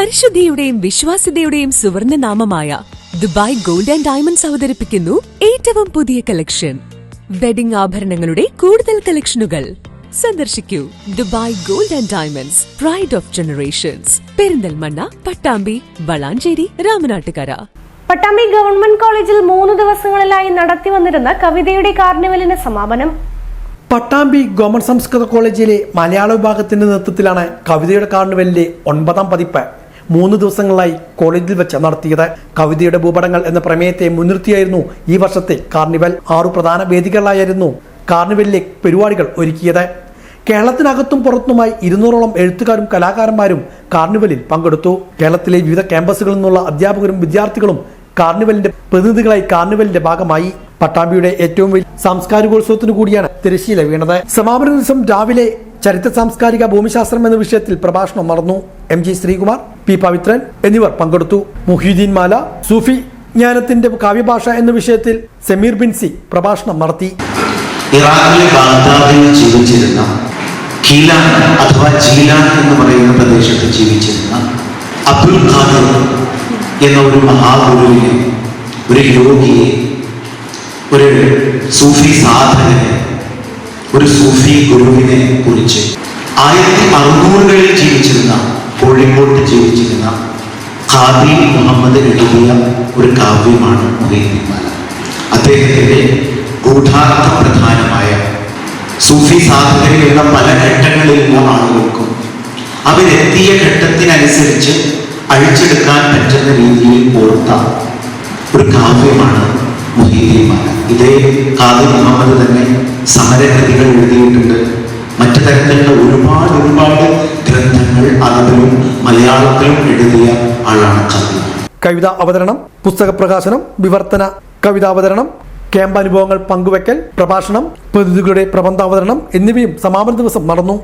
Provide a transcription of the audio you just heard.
പരിശുദ്ധിയുടെയും വിശ്വാസ്യതയുടെയും സുവർണ നാമമായ ദുബായ് ഗോൾഡ് ആൻഡ് ഡയമണ്ട്സ് അവതരിപ്പിക്കുന്നു ഏറ്റവും പുതിയ കളക്ഷൻ വെഡിംഗ് ആഭരണങ്ങളുടെ കൂടുതൽ കളക്ഷനുകൾ സന്ദർശിക്കൂ Dubai gold and diamonds pride of generations Perinthalmanna Pattambi Valanchery Ramanattukara. Pattambi government കോളേജിൽ മൂന്ന് ദിവസങ്ങളിലായി നടത്തി വന്നിരുന്ന കവിതയുടെ കാർണിവലിന് സമാപനം. പട്ടാമ്പി ഗവൺമെന്റ് സംസ്കൃത കോളേജിലെ മലയാള വിഭാഗത്തിന്റെ നേതൃത്വത്തിലാണ് കവിതയുടെ കാർണിവലിന്റെ ഒൻപതാം പതിപ്പ്. മൂന്ന് ദിവസങ്ങളായി കോളേജിൽ വെച്ച് നടത്തിയത്. കവിതയുടെ ഭൂപടങ്ങൾ എന്ന പ്രമേയത്തെ മുൻനിർത്തിയായിരുന്നു ഈ വർഷത്തെ കാർണിവൽ. ആറു പ്രധാന വേദികളായിരുന്നു കാർണിവലിലെ പരിപാടികൾ ഒരുക്കിയത്. കേരളത്തിനകത്തും പുറത്തുമായി ഇരുന്നൂറോളം എഴുത്തുകാരും കലാകാരന്മാരും കാർണിവലിൽ പങ്കെടുത്തു. കേരളത്തിലെ വിവിധ ക്യാമ്പസുകളിൽ നിന്നുള്ള അധ്യാപകരും വിദ്യാർത്ഥികളും കാർണിവലിന്റെ പ്രതിനിധികളായി കാർണിവലിന്റെ ഭാഗമായി. പട്ടാമ്പിയുടെ ഏറ്റവും വലിയ സാംസ്കാരികോത്സവത്തിനു കൂടിയാണ് തിരശ്ശീല വീണത്. സമാപന ദിവസം രാവിലെ ചരിത്ര സാംസ്കാരിക ഭൂമിശാസ്ത്രം എന്ന വിഷയത്തിൽ പ്രഭാഷണം നടന്നു. M G Sreekumar P Pavithran എന്നിവർ പങ്കെടുത്തു. മുഹീദ്ദീൻ മാല സൂഫി ജ്ഞാനത്തിന്റെ കാവ്യഭാഷ എന്ന വിഷയത്തിൽ സമീർ ബിൻസി പ്രഭാഷണം നടത്തി. ഇറാഖിലെ ബാഗ്ദാദിൽ ജീവിച്ചിരുന്ന കീലാൻ അഥവാ ജീലാൻ എന്ന് പറയുന്ന പ്രദേശത്ത് ജീവിച്ചിരുന്ന അബ്ദുൽ ഖാദർ എന്ന ഒരു മഹാഗുരുവിനെ ഒരു യോഗിയെ ഒരു സൂഫി സാധകനെ ഒരു സൂഫി ഗുരുവിനെ കുറിച്ച് ആയിരത്തി അറുന്നൂറുകളിൽ ജീവിച്ചിരുന്ന കോഴിക്കോട്ട് ജീവിച്ചിരുന്ന ഖാദി മുഹമ്മദ് എഴുതിയ ഒരു കാവ്യമാണ് മുഹീദ്മാല അദ്ദേഹത്തിന്റെ ഗൂഢാർത്ഥ പ്രധാനമായ സൂഫി സാധകരിലുള്ള പല ഘട്ടങ്ങളിലുള്ള ആളുകൾക്കും അവരെത്തിയ ഘട്ടത്തിനനുസരിച്ച് അഴിച്ചെടുക്കാൻ പറ്റുന്ന രീതിയിൽ ഓർത്ത ഒരു കാവ്യമാണ് മുഹീദ്മാല ഇതേ ഖാദി മുഹമ്മദ് തന്നെ സമരകൃതികൾ എഴുതിയിട്ടുണ്ട്. മലയാളത്തിലും എഴുതിയ ആളാണ് ചന്ദ്രൻ കവിത അവതരണം പുസ്തക പ്രകാശനം വിവർത്തന കവിതാവതരണം ക്യാമ്പ് അനുഭവങ്ങൾ പങ്കുവെക്കൽ പ്രഭാഷണം പ്രതിനിധികളുടെ പ്രബന്ധാവതരണം എന്നിവയും സമാപന ദിവസം നടന്നു.